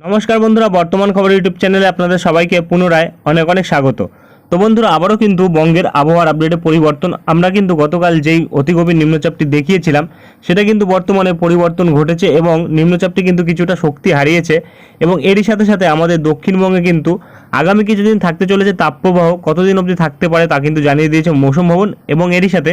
নমস্কার বন্ধুরা, বর্তমান খবর ইউটিউব চ্যানেলে আপনাদের সবাইকে পুনরায় অনেক অনেক স্বাগত। তো বন্ধুরা, আবারও কিন্তু বঙ্গের আবহাওয়ার আপডেটে পরিবর্তন। আমরা কিন্তু গতকাল যেই অতি গভীর নিম্নচাপটি দেখিয়েছিলাম, সেটা কিন্তু বর্তমানে পরিবর্তন ঘটেছে এবং নিম্নচাপটি কিন্তু কিছুটা শক্তি হারিয়েছে এবং এরই সাথে সাথে আমাদের দক্ষিণবঙ্গে কিন্তু আগামী কিছুদিন থাকতে চলেছে তাপপ্রবাহ। কতদিন অবধি থাকতে পারে তা কিন্তু জানিয়ে দিয়েছে মৌসুম ভবন এবং এরই সাথে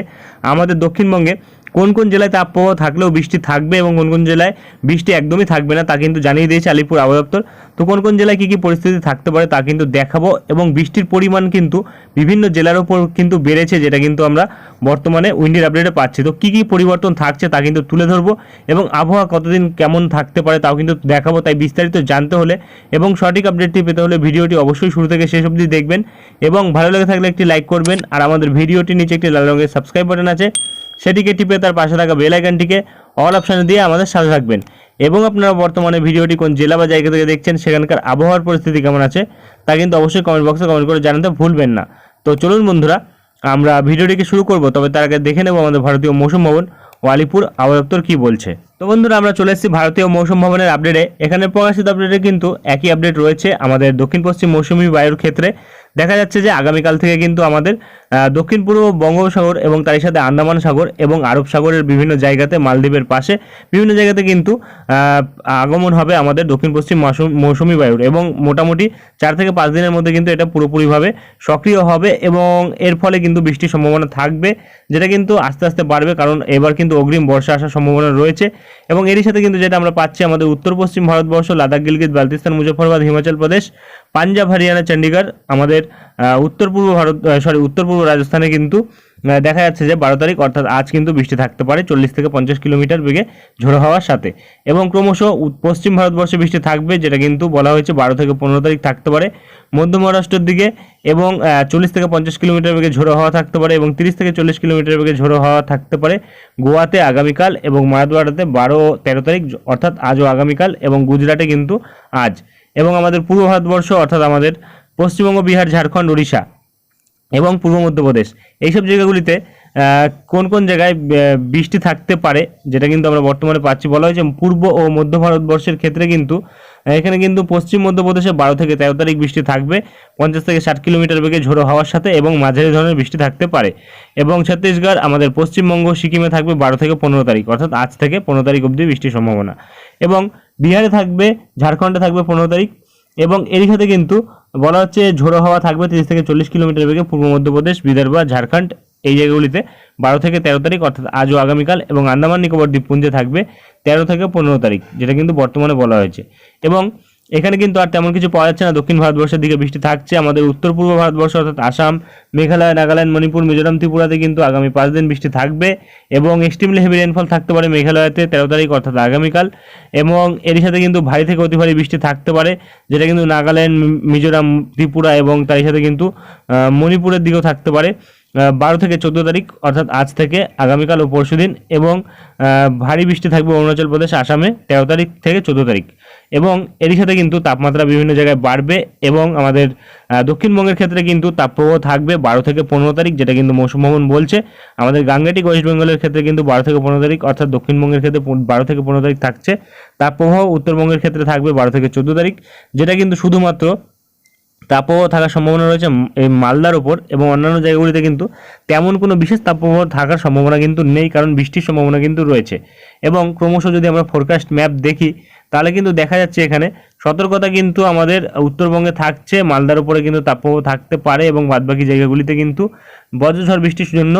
আমাদের দক্ষিণবঙ্গে কোন কোন জেলায় তাপপ্রবাহ থাকলেও বৃষ্টি থাকবে এবং কোন কোন জেলায় বৃষ্টি একদমই থাকবে না, তা কিন্তু জানিয়ে দিয়েছে আলিপুর আবহাওয়া দপ্তর। তো কোন কোন জেলায় কী কী পরিস্থিতি থাকতে পারে তা কিন্তু দেখাবো এবং বৃষ্টির পরিমাণ কিন্তু বিভিন্ন জেলার ওপর কিন্তু বেড়েছে, যেটা কিন্তু আমরা বর্তমানে উইন্ডির আপডেটে পাচ্ছি। তো কী কী পরিবর্তন থাকছে তা কিন্তু তুলে ধরবো এবং আবহাওয়া কতদিন কেমন থাকতে পারে তাও কিন্তু দেখাবো, তাই বিস্তারিত জানতে হলে এবং সঠিক আপডেটটি পেতে হলে ভিডিওটি অবশ্যই শুরু থেকে শেষ অবধি দেখবেন এবং ভালো লেগে থাকলে একটি লাইক করবেন আর আমাদের ভিডিওটির নিচে একটি লাল রঙের সাবস্ক্রাইব বাটন আছে। সেটিকে টিপে তার পাশে থাকা বেল আইকনটিকে অল অপশানে দিয়ে আমাদের সাথে থাকবেন। এবং আপনারা বর্তমানে ভিডিওটি কোন জেলা বা জায়গা থেকে দেখছেন, সেখানকার আবহাওয়ার পরিস্থিতি কেমন আছে, তা কিন্তু অবশ্যই কমেন্ট বক্সে কমেন্ট করে জানাতে ভুলবেন না। তো চলুন বন্ধুরা, আমরা ভিডিওটিকে শুরু করব, তবে তার আগে দেখে নেব আমাদের ভারতীয় মৌসুম ভবন ও আলিপুর আবহাওয়া কী বলছে। তো বন্ধুরা, আমরা চলে এসেছি ভারতীয় মৌসুম ভবনের আপডেটে এখানে প্রকাশিত আপডেটে কিন্তু একই আপডেট রয়েছে আমাদের দক্ষিণ পশ্চিম মৌসুমী বায়ুর ক্ষেত্রে। দেখা যাচ্ছে যে আগামীকাল থেকে কিন্তু আমাদের দক্ষিণ পূর্ব বঙ্গোপসাগর এবং তারই সাথে আন্দামান সাগর এবং আরব সাগরের বিভিন্ন জায়গাতে মালদ্বীপের পাশে বিভিন্ন জায়গাতে কিন্তু আগমন হবে আমাদের দক্ষিণ পশ্চিম মৌসুম, মৌসুমী বায়ুর এবং মোটামুটি চার থেকে পাঁচ দিনের মধ্যে কিন্তু এটা পুরোপুরিভাবে সক্রিয় হবে এবং এর ফলে কিন্তু বৃষ্টির সম্ভাবনা থাকবে, যেটা কিন্তু আস্তে আস্তে বাড়বে কারণ এবার কিন্তু অগ্রিম বর্ষা আসার সম্ভাবনা রয়েছে এবং এরই সাথে কিন্তু যেটা আমরা পাচ্ছি আমাদের উত্তর পশ্চিম ভারতবর্ষ, লাদাখ, গিলগিত বালতিস্তান মুজফরবাদ হিমাচল প্রদেশ পাঞ্জাব, হরিয়ানা চণ্ডীগড় আমাদের উত্তর পূর্ব ভারত সরি উত্তর পূর্ব রাজস্থানে কিন্তু দেখা যাচ্ছে যে বারো তারিখ, অর্থাৎ আজ কিন্তু বৃষ্টি থাকতে পারে, চল্লিশ থেকে পঞ্চাশ কিলোমিটার বেগে ঝোড়ো হওয়ার সাথে। এবং ক্রমশ পশ্চিম ভারতবর্ষে বৃষ্টি থাকবে, যেটা কিন্তু বলা হয়েছে বারো থেকে পনেরো তারিখ থাকতে পারে। মধ্য মহারাষ্ট্রের দিকে এবং চল্লিশ থেকে পঞ্চাশ কিলোমিটার বেগে ঝোড়ো হাওয়া থাকতে পারে এবং তিরিশ থেকে চল্লিশ কিলোমিটার বেগে ঝোড়ো হাওয়া থাকতে পারে গোয়াতে আগামীকাল এবং মারাদওয়াড়াতে বারো তেরো তারিখ, অর্থাৎ আজও আগামীকাল এবং গুজরাটে কিন্তু আজ। এবং আমাদের পূর্ব ভারতবর্ষ, অর্থাৎ আমাদের পশ্চিমবঙ্গ, বিহার, ঝাড়খণ্ড, উড়িষ্যা এবং পূর্ব মধ্যপ্রদেশ। এইসব জায়গাগুলিতে কোন কোন জায়গায় বৃষ্টি থাকতে পারে, যেটা কিন্তু আমরা বর্তমানে পাচ্ছি, বলা হয়েছে পূর্ব ও মধ্য ভারতবর্ষের ক্ষেত্রে কিন্তু এখানে কিন্তু পশ্চিম মধ্যপ্রদেশে বারো থেকে তেরো তারিখ বৃষ্টি থাকবে, পঞ্চাশ থেকে ষাট কিলোমিটার বেগে ঝোড়ো হওয়ার সাথে এবং মাঝারি ধরনের বৃষ্টি থাকতে পারে। এবং ছত্তিশগড়, আমাদের পশ্চিমবঙ্গ, সিকিমে থাকবে বারো থেকে পনেরো তারিখ, অর্থাৎ আজ থেকে পনেরো তারিখ অবধি বৃষ্টির সম্ভাবনা। এবং বিহারে থাকবে, ঝাড়খণ্ডে থাকবে পনেরো তারিখ এবং এরই সাথে কিন্তু বলা হচ্ছে ঝোড়ো হাওয়া থাকবে তিরিশ থেকে চল্লিশ কিলোমিটার বেগে পূর্ব মধ্যপ্রদেশ বিদর্ভ, ঝাড়খণ্ড এই জায়গাগুলিতে বারো থেকে তেরো তারিখ, অর্থাৎ আজও আগামীকাল এবং আন্দামান নিকোবর দ্বীপপুঞ্জে থাকবে তেরো থেকে পনেরো তারিখ, যেটা কিন্তু বর্তমানে বলা হয়েছে এবং এখানে কিন্তু আর তেমন কিছু পাওয়া যাচ্ছে না। দক্ষিণ ভারতবর্ষের দিকে বৃষ্টি থাকছে। আমাদের উত্তর পূর্ব ভারতবর্ষ অর্থাৎ আসাম, মেঘালয়, নাগাল্যান্ড, মণিপুর, মিজোরাম, ত্রিপুরাতে কিন্তু আগামী পাঁচ দিন বৃষ্টি থাকবে এবং এক্সট্রিমলি হেভি রেনফল থাকতে পারে মেঘালয়তে তেরো তারিখ অর্থাৎ আগামীকাল এবং এর সাথে কিন্তু ভারী থেকে অতি ভারী বৃষ্টি থাকতে পারে, যেটা কিন্তু নাগাল্যান্ড মিজোরাম, ত্রিপুরা এবং তার সাথে কিন্তু মণিপুরের দিকেও থাকতে পারে। বারো থেকে চোদ্দ তারিখ অর্থাৎ আজ থেকে আগামীকাল ও পরশুদিন এবং আহ, ভারী বৃষ্টি থাকবে অরুণাচল প্রদেশ আসামে তেরো তারিখ থেকে চোদ্দ তারিখ। এবং এরই সাথে কিন্তু তাপমাত্রা বিভিন্ন জায়গায় বাড়বে এবং আমাদের দক্ষিণবঙ্গের ক্ষেত্রে কিন্তু তাপপ্রবাহ থাকবে বারো থেকে পনেরো তারিখ যেটা কিন্তু মৌসুম ভবন বলছে। আমাদের গাঙ্গেটিক ওয়েস্ট বেঙ্গলের ক্ষেত্রে কিন্তু বারো থেকে পনেরো তারিখ অর্থাৎ দক্ষিণবঙ্গের ক্ষেত্রে বারো থেকে পনেরো তারিখ থাকছে। তাপপ্রবাহ উত্তরবঙ্গের ক্ষেত্রে থাকবে বারো থেকে চোদ্দ তারিখ যেটা কিন্তু শুধুমাত্র তাপপ্রবাহ থাকার সম্ভাবনা রয়েছে এই মালদার ওপর এবং অন্যান্য জায়গাগুলিতে কিন্তু তেমন কোনো বিশেষ তাপপ্রবাহ থাকার সম্ভাবনা কিন্তু নেই, কারণ বৃষ্টির সম্ভাবনা কিন্তু রয়েছে। এবং ক্রমশ যদি আমরা ফোরকাস্ট ম্যাপ দেখি, তাহলে কিন্তু দেখা যাচ্ছে এখানে সতর্কতা কিন্তু আমাদের উত্তরবঙ্গে থাকছে, মালদার উপরে কিন্তু তাপপ্রবাহ থাকতে পারে এবং বাদবাকি জায়গাগুলিতে কিন্তু বজ্রঝড় বৃষ্টির জন্য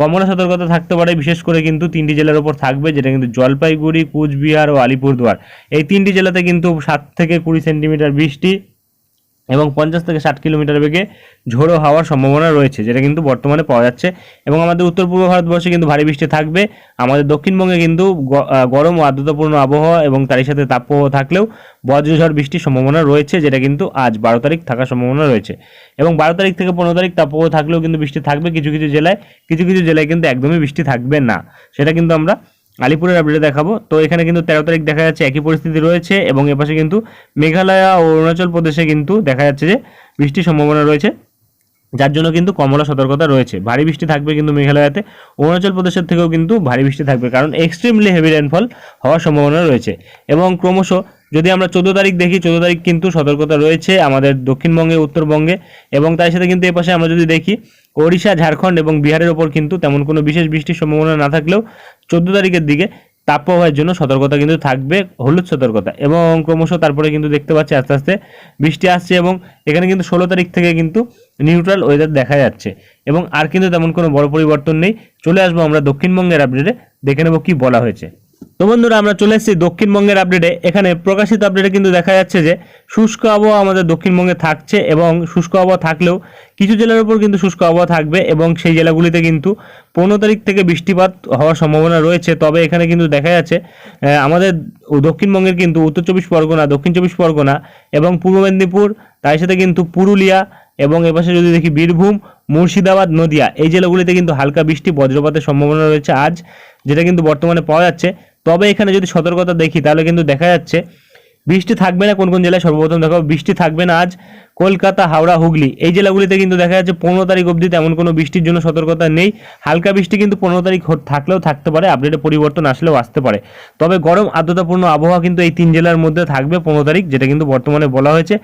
কমলা সতর্কতা থাকতে পারে, বিশেষ করে কিন্তু তিনটি জেলার উপর থাকবে, যেটা কিন্তু জলপাইগুড়ি, কুচবিহার ও আলিপুরদুয়ার। এই তিনটি জেলাতে কিন্তু সাত থেকে কুড়ি সেন্টিমিটার বৃষ্টি এবং পঞ্চাশ থেকে ষাট কিলোমিটার বেগে ঝোড়ো হওয়ার সম্ভাবনা রয়েছে, যেটা কিন্তু বর্তমানে পাওয়া যাচ্ছে। এবং আমাদের উত্তর পূর্ব ভারতবর্ষে কিন্তু ভারী বৃষ্টি থাকবে। আমাদের দক্ষিণবঙ্গে কিন্তু গরম ও আর্দ্রতাপূর্ণ আবহাওয়া এবং তারই সাথে তাপপ্রবাহ থাকলেও বজ্রঝড় বৃষ্টির সম্ভাবনা রয়েছে, যেটা কিন্তু আজ বারো তারিখ থাকার সম্ভাবনা রয়েছে। এবং বারো তারিখ থেকে পনেরো তারিখ তাপপ্রবাহ থাকলেও কিন্তু বৃষ্টি থাকবে। কিছু কিছু জেলায়, কিছু কিছু জেলায় কিন্তু একদমই বৃষ্টি থাকবে না। সেটা কিন্তু আমরা আলিপুরের আপডেটে দেখাবো। তো এখানে কিন্তু তেরো তারিখ দেখা যাচ্ছে একই পরিস্থিতি রয়েছে এবং এপাশে কিন্তু মেঘালয় ও অরুণাচল প্রদেশে কিন্তু দেখা যাচ্ছে যে বৃষ্টির সম্ভাবনা রয়েছে, যার জন্য কিন্তু কমলা সতর্কতা রয়েছে। ভারী বৃষ্টি থাকবে কিন্তু মেঘালয়াতে, অরুণাচল প্রদেশের থেকেও কিন্তু ভারী বৃষ্টি থাকবে, কারণ এক্সট্রিমলি হেভি রেনফল হওয়ার সম্ভাবনা রয়েছে। এবং ক্রমশ যদি আমরা চোদ্দ তারিখ দেখি, চোদ্দ তারিখ কিন্তু সতর্কতা রয়েছে আমাদের দক্ষিণবঙ্গে, উত্তরবঙ্গে এবং তার সাথে কিন্তু এপাশে আমরা যদি দেখি, ওড়িশা, ঝাড়খণ্ড এবং বিহারের ওপর কিন্তু তেমন কোনো বিশেষ বৃষ্টির সম্ভাবনা না থাকলেও চোদ্দ তারিখের দিকে তাপপ্রবাহের জন্য সতর্কতা কিন্তু থাকবে, হলুদ সতর্কতা এবং ক্রমশ তারপরে কিন্তু দেখতে পাচ্ছি আস্তে আস্তে বৃষ্টি আসছে এবং এখানে কিন্তু ষোলো তারিখ থেকে কিন্তু নিউট্রাল ওয়েদার দেখা যাচ্ছে এবং আর কিন্তু তেমন কোনো বড় পরিবর্তন নেই। চলে আসব আমরা দক্ষিণবঙ্গের আপডেটে দেখে নেব কি বলা হয়েছে। তো বন্ধুরা, আমরা চলে এসেছি দক্ষিণবঙ্গের আপডেটে এখানে প্রকাশিত আপডেটে কিন্তু দেখা যাচ্ছে যে, শুষ্ক আবহাওয়া আমাদের দক্ষিণবঙ্গে থাকছে এবং শুষ্ক আবহাওয়া থাকলেও কিছু জেলার উপর কিন্তু শুষ্ক আবহাওয়া থাকবে এবং সেই জেলাগুলিতে কিন্তু পনেরো তারিখ থেকে বৃষ্টিপাত হওয়ার সম্ভাবনা রয়েছে। তবে এখানে কিন্তু দেখা যাচ্ছে আমাদের দক্ষিণবঙ্গের কিন্তু উত্তর চব্বিশ পরগনা, দক্ষিণ চব্বিশ পরগনা এবং পূর্ব মেদিনীপুর, তার সাথে কিন্তু পুরুলিয়া এবং এপাশে যদি দেখি বীরভূম, মুর্শিদাবাদ, নদিয়া, এই জেলাগুলিতে কিন্তু হালকা বৃষ্টি, বজ্রপাতের সম্ভাবনা রয়েছে আজ, যেটা কিন্তু বর্তমানে পাওয়া যাচ্ছে। তবে এখানে যদি সতর্কতা দেখি তাহলে কিন্তু দেখা যাচ্ছে বৃষ্টি থাকবে না কোন কোন জেলায়? সর্বপ্রথম দেখো, বৃষ্টি থাকবে না আজ। কলকাতা, হাওড়া, হুগলি। এই জেলাগুলিতে কিন্তু দেখা যাচ্ছে পনেরো তারিখ অবধি তেমন কোনো বৃষ্টির জন্য সতর্কতা নেই। হালকা বৃষ্টি কিন্তু পনেরো তারিখ থাকলেও থাকতে পারে আপডেটে পরিবর্তন আসলেও আসতে পারে। তবে গরম, আর্দ্রতাপূর্ণ আবহাওয়া কিন্তু এই তিন জেলার মধ্যে থাকবে পনেরো তারিখ, যেটা কিন্তু বর্তমানে বলা হয়েছে।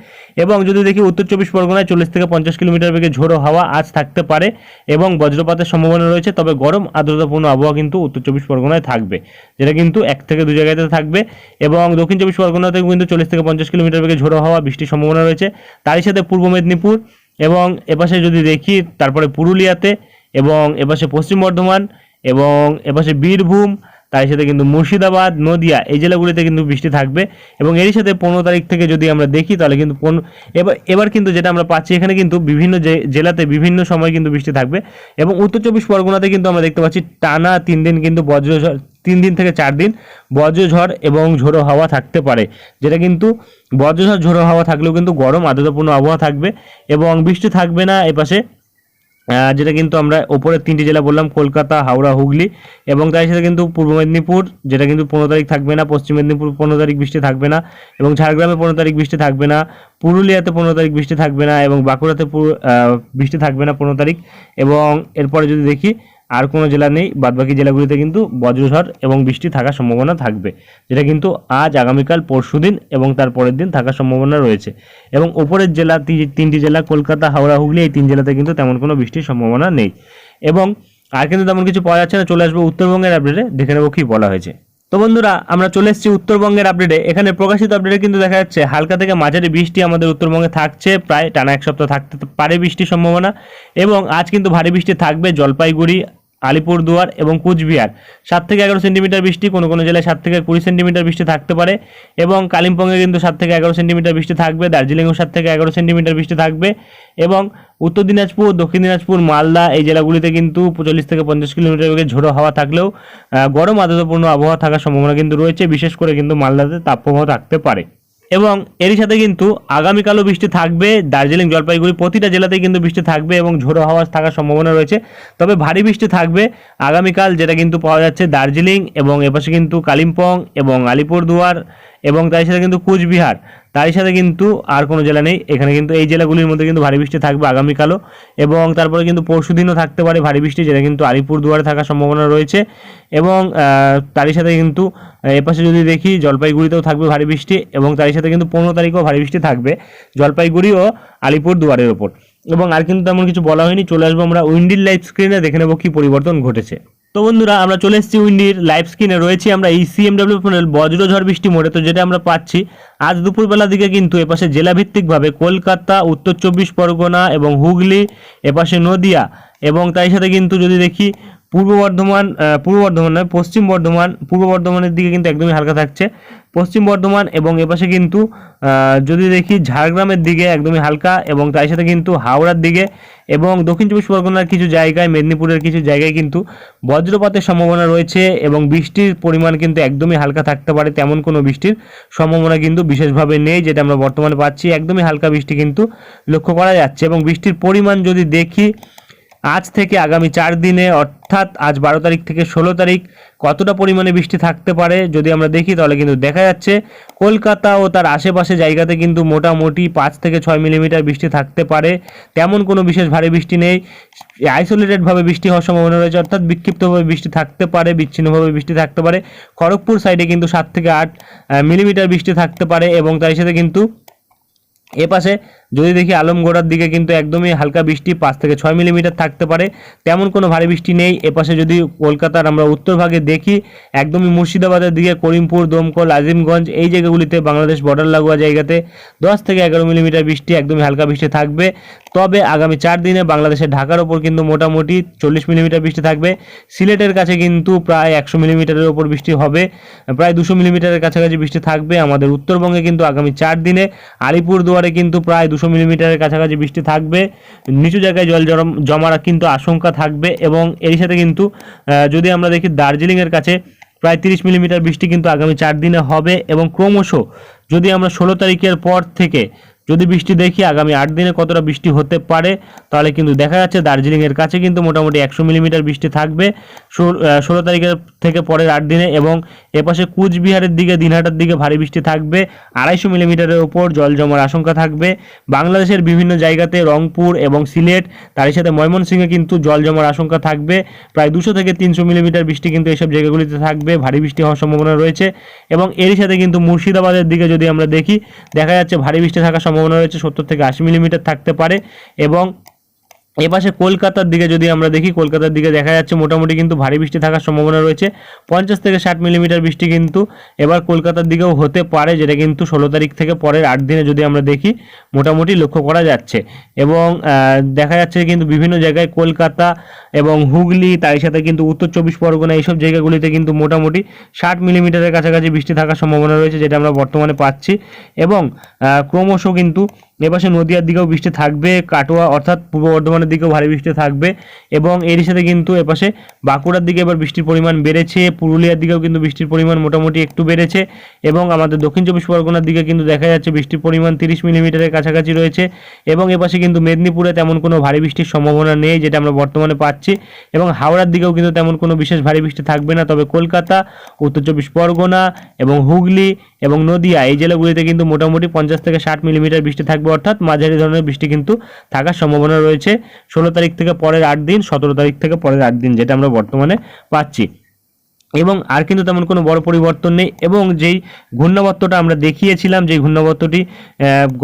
এবং যদি দেখি উত্তর চব্বিশ পরগনায় চল্লিশ থেকে পঞ্চাশ কিলোমিটার বেগে ঝোড়ো হাওয়া আজ থাকতে পারে এবং বজ্রপাতের সম্ভাবনা রয়েছে, তবে গরম, আর্দ্রতাপূর্ণ আবহাওয়া কিন্তু উত্তর চব্বিশ পরগনায় থাকবে, যেটা কিন্তু এক থেকে দু জায়গাতে থাকবে। এবং দক্ষিণ চব্বিশ পরগনাতেও কিন্তু চল্লিশ থেকে পঞ্চাশ কিলোমিটার বেগে ঝোড়ো হওয়া, বৃষ্টির সম্ভাবনা রয়েছে। তারই সাথে পূর্ব মেদিনীপুর এবং এপাশে যদি দেখি, তারপরে পুরুলিয়াতে এবং এপাশে পশ্চিম বর্ধমান এবং এপাশে বীরভূম তার সাথে কিন্তু মুর্শিদাবাদ, নদিয়া, এই জেলাগুলিতে কিন্তু বৃষ্টি থাকবে এবং এরই সাথে পনেরো তারিখ থেকে যদি আমরা দেখি, তাহলে কিন্তু পনেরো এবার এবার কিন্তু যেটা আমরা পাচ্ছি, এখানে কিন্তু বিভিন্ন জেলাতে বিভিন্ন সময় কিন্তু বৃষ্টি থাকবে এবং উত্তর চব্বিশ পরগনাতে কিন্তু আমরা দেখতে পাচ্ছি, টানা তিন দিন কিন্তু বজ্রঝড় তিন দিন থেকে চার দিন বজ্রঝড় এবং ঝোড়ো হাওয়া থাকতে পারে। যেটা কিন্তু বজ্রঝড় ঝোড়ো হাওয়া থাকলেও কিন্তু গরম আর্দ্রতাপূর্ণ আবহাওয়া থাকবে এবং বৃষ্টি থাকবে না এপাশে। যেটা কিন্তু আমরা ওপরের তিনটি জেলা বললাম, কলকাতা, হাওড়া, হুগলি এবং তার সাথে কিন্তু পূর্ব মেদিনীপুর, যেটা কিন্তু পনেরো তারিখ থাকবে না, পশ্চিম মেদিনীপুর পনেরো তারিখ বৃষ্টি থাকবে না এবং ঝাড়গ্রামে পনেরো তারিখ বৃষ্টি থাকবে না, পুরুলিয়াতে পনেরো তারিখ বৃষ্টি থাকবে না এবং বাঁকুড়াতে বৃষ্টি থাকবে না পনেরো তারিখ এবং এরপরে যদি দেখি আর কোনো জেলা নেই, বাদবাকি জেলাগুলিতে কিন্তু বজ্রঝড় এবং বৃষ্টি থাকার সম্ভাবনা থাকবে, যেটা কিন্তু আজ, আগামীকাল, পরশু দিন এবং তার পরের দিন থাকার সম্ভাবনা রয়েছে। এবং উপরের জেলা তিনটি জেলা, কলকাতা, হাওড়া, হুগলি, এই তিন জেলাতে কিন্তু তেমন কোনো বৃষ্টির সম্ভাবনা নেই। এবং আর কিন্তু তেমন কিছু পাওয়া যাচ্ছে না, চলে আসবে উত্তরবঙ্গের আপডেটে দেখে নেব কী বলা হয়েছে। তো বন্ধুরা, আমরা চলে এসেছি উত্তরবঙ্গের আপডেটে এখানে প্রকাশিত আপডেটে কিন্তু দেখা যাচ্ছে, হালকা থেকে মাঝারি বৃষ্টি আমাদের উত্তরবঙ্গে থাকছে, প্রায় টানা এক সপ্তাহ থাকতে পারে বৃষ্টির সম্ভাবনা। এবং আজ কিন্তু ভারী বৃষ্টি থাকবে জলপাইগুড়ি আলিপুরদুয়ার এবং কুচবিহার। সাত থেকে এগারো সেন্টিমিটার বৃষ্টি, কোনো কোনো জেলায় সাত থেকে কুড়ি সেন্টিমিটার বৃষ্টি থাকতে পারে এবং কালিম্পংয়ে কিন্তু সাত থেকে এগারো সেন্টিমিটার বৃষ্টি থাকবে, দার্জিলিংয়েও সাত থেকে এগারো সেন্টিমিটার বৃষ্টি থাকবে এবং উত্তর দিনাজপুর, দক্ষিণ দিনাজপুর, মালদা এই জেলাগুলিতে কিন্তু চল্লিশ থেকে পঞ্চাশ কিলোমিটার বেগে ঝোড়ো হাওয়া থাকলেও গরম আর্দ্রতাপূর্ণ আবহাওয়া থাকার সম্ভাবনা কিন্তু রয়েছে, বিশেষ করে কিন্তু মালদাতে তাপপ্রবাহ থাকতে পারে। এবং এরই সাথে কিন্তু আগামীকালও বৃষ্টি থাকবে। দার্জিলিং জলপাইগুড়ি প্রতিটা জেলাতেই কিন্তু বৃষ্টি থাকবে এবং ঝোড়ো হাওয়া থাকার সম্ভাবনা রয়েছে। তবে ভারী বৃষ্টি থাকবে। আগামীকাল যেটা কিন্তু পাওয়া যাচ্ছে দার্জিলিং এবং এপাশে কিন্তু কালিম্পং এবং আলিপুরদুয়ার এবং তার সাথে কিন্তু কুচবিহার। তারই সাথে কিন্তু আর কোনো জেলা নেই। এখানে কিন্তু এই জেলাগুলির মধ্যে কিন্তু ভারী বৃষ্টি থাকবে আগামীকালও এবং তারপরে কিন্তু পরশু দিনও থাকতে পারে ভারী বৃষ্টি, যেটা কিন্তু আলিপুরদুয়ারে থাকার সম্ভাবনা রয়েছে। এবং তারই সাথে কিন্তু এপাশে যদি দেখি জলপাইগুড়িতেও থাকবে ভারী বৃষ্টি এবং তারই সাথে কিন্তু পনেরো তারিখেও ভারী বৃষ্টি থাকবে জলপাইগুড়ি ও আলিপুরদুয়ারের ওপর। এবং আর কিন্তু তেমন কিছু বলা হয়নি। চলে আসব আমরা উইন্ডিল লাইভ স্ক্রিনে, দেখে নেব কী পরিবর্তন ঘটেছে। তো বন্ধুরা, আমরা চলে এসেছি উইন্ডির লাইভ স্ক্রিনে রয়েছি আমরা এই সিএমডাব্লিউ প্যানেল বজ্রঝড় বৃষ্টি মোড়ে। তো যেটা আমরা পাচ্ছি, আজ দুপুরবেলা দিকে কিন্তু এপাশে জেলাভিত্তিকভাবে কলকাতা, উত্তর চব্বিশ পরগনা এবং হুগলি, এপাশে নদিয়া এবং তাই সাথে কিন্তু যদি দেখি পূর্ব বর্ধমান পূর্ব বর্ধমান নয়, পশ্চিম বর্ধমান, পূর্ব বর্ধমানের দিকে কিন্তু একদমই হালকা থাকছে। পশ্চিম বর্ধমান এবং এপাশে কিন্তু যদি দেখি ঝাড়গ্রামের দিকে একদমই হালকা এবং তার সাথে কিন্তু হাওড়ার দিকে এবং দক্ষিণ চব্বিশ পরগনার কিছু জায়গায়, মেদিনীপুরের কিছু জায়গায় কিন্তু বজ্রপাতের সম্ভাবনা রয়েছে এবং বৃষ্টির পরিমাণ কিন্তু একদমই হালকা থাকতে পারে, তেমন কোনো বৃষ্টির সম্ভাবনা কিন্তু বিশেষভাবে নেই যেটা আমরা বর্তমানে পাচ্ছি। একদমই হালকা বৃষ্টি কিন্তু লক্ষ্য করা যাচ্ছে এবং বৃষ্টির পরিমাণ যদি দেখি আজ থেকে আগামী চার দিনে, অর্থাৎ আজ বারো তারিখ থেকে ষোলো তারিখ, কতটা পরিমাণে বৃষ্টি থাকতে পারে যদি আমরা দেখি, তাহলে কিন্তু দেখা যাচ্ছে কলকাতা ও তার আশেপাশে জায়গাতে কিন্তু মোটামুটি পাঁচ থেকে ছয় মিলিমিটার বৃষ্টি থাকতে পারে। তেমন কোনো বিশেষ ভারী বৃষ্টি নেই। আইসোলেটেডভাবে বৃষ্টি হওয়ার সম্ভাবনা রয়েছে, অর্থাৎ বিক্ষিপ্তভাবে বৃষ্টি থাকতে পারে, বিচ্ছিন্নভাবে বৃষ্টি থাকতে পারে। খড়গপুর সাইডে কিন্তু সাত থেকে আট মিলিমিটার বৃষ্টি থাকতে পারে এবং তার সাথে কিন্তু এ পাশে যদি দেখি আলমগোড়ার দিকে কিন্তু একদমই হালকা বৃষ্টি, পাঁচ থেকে ছয় মিলিমিটার থাকতে পারে। তেমন কোনো ভারী বৃষ্টি নেই। এপাশে যদি কলকাতার আমরা উত্তর ভাগে দেখি, একদমই মুর্শিদাবাদের দিকে করিমপুর, দমকল, আজিমগঞ্জ, এই জায়গাগুলিতে বাংলাদেশ বর্ডার লাগোয়া জায়গাতে দশ থেকে এগারো মিলিমিটার বৃষ্টি একদমই হালকা বৃষ্টি থাকবে। তবে আগামী চার দিনে বাংলাদেশের ঢাকার ওপর কিন্তু মোটামুটি চল্লিশ মিলিমিটার বৃষ্টি থাকবে। সিলেটের কাছে কিন্তু প্রায় একশো মিলিমিটারের ওপর বৃষ্টি হবে। প্রায় দুশো মিলিমিটারের কাছাকাছি বৃষ্টি থাকবে। আমাদের উত্তরবঙ্গে কিন্তু আগামী চার দিনে। আলিপুরদুয়ারে কিন্তু প্রায় দুশো মিলিমিটারের কাছাকাছি বৃষ্টি থাকবে, নিচু জায়গায় জল জমার কিন্তু আশঙ্কা থাকবে এবং এর সাথে কিন্তু যদি আমরা দেখি দার্জিলিংয়ের কাছে প্রায় তিরিশ মিলিমিটার বৃষ্টি কিন্তু আগামী চার দিনে হবে এবং ক্রমশ যদি আমরা ষোলো তারিখের পর থেকে যদি বৃষ্টি দেখি আগামী আট দিনে কতটা বৃষ্টি হতে পারে, তাহলে কিন্তু দেখা যাচ্ছে দার্জিলিংয়ের কাছে কিন্তু মোটামুটি একশো মিলিমিটার বৃষ্টি থাকবে। ষোল- তারিখের থেকে পরের আট দিনে এবং এপাশে কুচবিহারের দিকে, দিনহাটার দিকে ভারী বৃষ্টি থাকবে। আড়াইশো মিলিমিটারের ওপর জল জমার আশঙ্কা থাকবে। বাংলাদেশের বিভিন্ন জায়গাতে রংপুর এবং সিলেট, তারই সাথে ময়মনসিংহে কিন্তু জল জমার আশঙ্কা থাকবে। প্রায় দুশো থেকে তিনশো মিলিমিটার বৃষ্টি কিন্তু এইসব জায়গাগুলিতে থাকবে, ভারী বৃষ্টি হওয়ার সম্ভাবনা রয়েছে। এবং এরই সাথে কিন্তু মুর্শিদাবাদের দিকে যদি আমরা দেখি, দেখা যাচ্ছে ভারী বৃষ্টি থাকার সম্ভাবনা রয়েছে সত্তর থেকে আশি মিলিমিটার থাকতে পারে এবং এপাশে কলকাতার দিকে যদি আমরা দেখি, কলকাতার দিকে দেখা যাচ্ছে মোটামুটি কিন্তু ভারী বৃষ্টি থাকার সম্ভাবনা রয়েছে। পঞ্চাশ থেকে ষাট মিলিমিটার বৃষ্টি কিন্তু এবার কলকাতার দিকেও হতে পারে, যেটা কিন্তু ষোলো তারিখ থেকে পরের আট দিনে যদি আমরা দেখি, মোটামুটি লক্ষ্য করা যাচ্ছে। এবং দেখা যাচ্ছে কিন্তু বিভিন্ন জায়গায় কলকাতা এবং হুগলি তার সাথে কিন্তু উত্তর চব্বিশ পরগনা, এইসব জায়গাগুলিতে কিন্তু মোটামুটি ষাট মিলিমিটারের কাছাকাছি বৃষ্টি থাকার সম্ভাবনা রয়েছে, যেটা আমরা বর্তমানে পাচ্ছি। এবং ক্রমশ কিন্তু এপাশে নদীয়ার দিকেও বৃষ্টি থাকবে, কাটোয়া অর্থাৎ পূর্ব বর্ধমানের দিকেও ভারী বৃষ্টি থাকবে এবং এর সাথে কিন্তু এপাশে বাঁকুড়ার দিকে এবার বৃষ্টির পরিমাণ বেড়েছে, পুরুলিয়ার দিকেও কিন্তু বৃষ্টির পরিমাণ মোটামুটি একটু বেড়েছে এবং আমাদের দক্ষিণ চব্বিশ পরগনার দিকে কিন্তু দেখা যাচ্ছে বৃষ্টির পরিমাণ তিরিশ মিলিমিটারের কাছাকাছি রয়েছে এবং এপাশে কিন্তু মেদিনীপুরে তেমন কোনো ভারী বৃষ্টির সম্ভাবনা নেই যেটা আমরা বর্তমানে পাচ্ছি এবং হাওড়ার দিকেও কিন্তু তেমন কোনো বিশেষ ভারী বৃষ্টি থাকবে না। তবে কলকাতা, উত্তর চব্বিশ পরগনা এবং হুগলি এবং নদিয়া, এই জেলাগুলিতে কিন্তু মোটামুটি পঞ্চাশ থেকে ষাট মিলিমিটার বৃষ্টি থাকবে, অর্থাৎ মাঝারি ধরনের বৃষ্টি কিন্তু থাকার সম্ভাবনা রয়েছে। ষোলো তারিখ থেকে পরের আট দিন, সতেরো তারিখ থেকে পরের আট দিন, যেটা আমরা বর্তমানে পাচ্ছি। এবং আর কিন্তু তেমন কোনো বড় পরিবর্তন নেই এবং যেই ঘূর্ণাবর্তটা আমরা দেখিয়েছিলাম যে ঘূর্ণাবর্তটি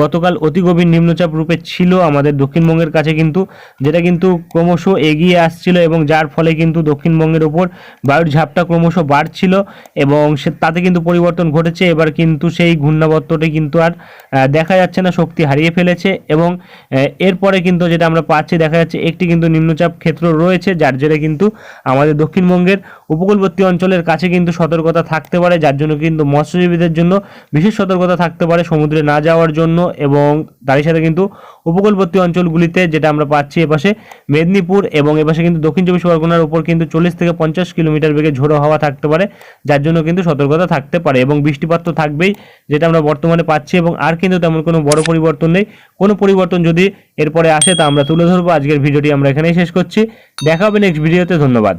গতকাল অতি গভীর নিম্নচাপ রূপে ছিল আমাদের দক্ষিণবঙ্গের কাছে কিন্তু, যেটা কিন্তু ক্রমশ এগিয়ে আসছিল এবং যার ফলে কিন্তু দক্ষিণবঙ্গের ওপর বায়ুর ঝাপটা ক্রমশ বাড়ছিল এবং সে, তাতে কিন্তু পরিবর্তন ঘটেছে। এবার কিন্তু সেই ঘূর্ণাবর্তটি কিন্তু আর দেখা যাচ্ছে না, শক্তি হারিয়ে ফেলেছে এবং এরপরে কিন্তু যেটা আমরা পাচ্ছি, দেখা যাচ্ছে একটি কিন্তু নিম্নচাপ ক্ষেত্র রয়েছে, যার জেরে কিন্তু আমাদের দক্ষিণবঙ্গের উপকূলবর্তী অঞ্চলের কাছে কিন্তু সতর্কতা থাকতে পারে, যার জন্য কিন্তু মৎস্যজীবীদের জন্য বিশেষ সতর্কতা থাকতে পারে সমুদ্রে না যাওয়ার জন্য এবং তারই সাথে কিন্তু উপকূলবর্তী অঞ্চলগুলিতে যেটা আমরা পাচ্ছি এপাশে মেদিনীপুর এবং এপাশে কিন্তু দক্ষিণ চব্বিশ পরগনার উপর কিন্তু চল্লিশ থেকে পঞ্চাশ কিলোমিটার বেগে ঝোড়ো হাওয়া থাকতে পারে, যার জন্য কিন্তু সতর্কতা থাকতে পারে এবং বৃষ্টিপাত তো থাকবেই, যেটা আমরা বর্তমানে পাচ্ছি এবং আর কিন্তু তেমন কোনো বড় পরিবর্তন নেই। কোনো পরিবর্তন যদি এরপরে আসে তা আমরা তুলে ধরবো। আজকের ভিডিওটি আমরা এখানেই শেষ করছি। দেখা হবে নেক্সট ভিডিওতে ধন্যবাদ।